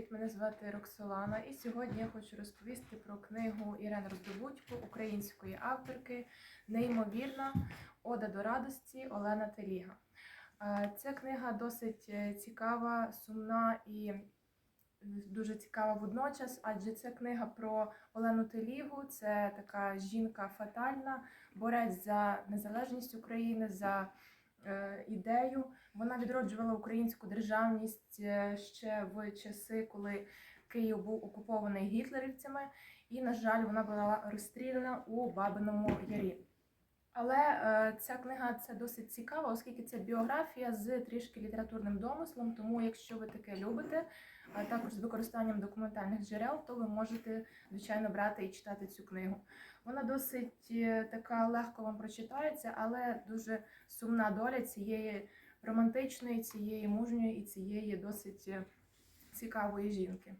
привіт! Мене звати Роксолана, і сьогодні я хочу розповісти про книгу Ірен Роздобудько, української авторки, неймовірна Ода до радості Олена Теліга. Е, Ця книга досить е, цікава, сумна і дуже цікава водночас, адже це книга про Олену Телігу. Це така жінка фатальна, борець за незалежність України, за е, ідею. Вона відроджувала українську державність е, ще в часи, коли Київ був окупований гітлерівцями, і, на жаль, вона була розстріляна у Бабиному Ярі. Але е, ця книга це досить цікава, оскільки це біографія з трішки літературним домислом. Тому, якщо ви таке любите, а також з використанням документальних джерел, то ви можете звичайно брати і читати цю книгу. Вона досить е, така легко вам прочитається, але дуже сумна доля цієї романтичної, цієї мужньої і цієї досить е, цікавої жінки.